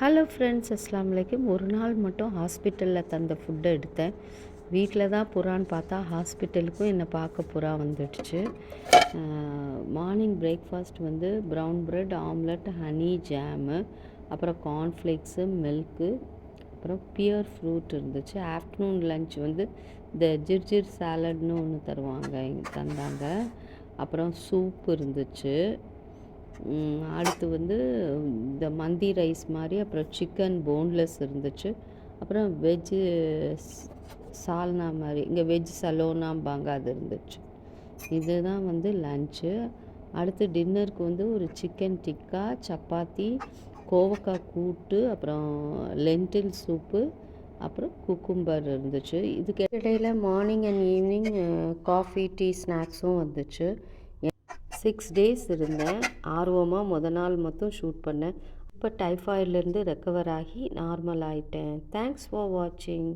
Hello friends அஸ்லாம் வலைக்கும் ஒரு நாள் மட்டும் ஹாஸ்பிட்டலில் தந்த ஃபுட்டை எடுத்தேன். வீட்டில் தான் புறான்னு பார்த்தா ஹாஸ்பிட்டலுக்கும் என்னை பார்க்க புறா வந்துடுச்சு. மார்னிங் பிரேக்ஃபாஸ்ட் வந்து brown bread omelette honey jam அப்புறம் கார்ன்ஃப்ளேக்ஸு மில்க்கு அப்புறம் பியர் ஃப்ரூட் இருந்துச்சு. ஆஃப்டர்நூன் லன்ச் வந்து இந்த ஜிர்ஜிர் சாலட்னு ஒன்று தருவாங்க தந்தாங்க. அப்புறம் சூப் இருந்துச்சு. அடுத்து வந்து இந்த மந்தி ரைஸ் மாதிரி அப்புறம் சிக்கன் போன்லெஸ் இருந்துச்சு. அப்புறம் வெஜ்ஜு சால்னா மாதிரி இங்கே வெஜ் சலோனாம்பாங்க அது இருந்துச்சு. இதுதான் வந்து லஞ்சு அடுத்து டின்னருக்கு வந்து ஒரு சிக்கன் டிக்கா சப்பாத்தி கோவக்காய் கூட்டு அப்புறம் லென்டில் சூப்பு அப்புறம் குக்கும்பர் இருந்துச்சு. இதுக்கு இடையில morning and evening coffee tea ஸ்நாக்ஸும் வந்துச்சு. சிக்ஸ் டேஸ் இருந்தேன். ஆர்வமாக முத நாள் மட்டும் ஷூட் பண்ணேன். இப்போ டைஃபாய்ட்லேருந்து ரெக்கவர் ஆகி நார்மல் ஆயிட்டேன். தேங்க்ஸ் ஃபார் வாட்சிங்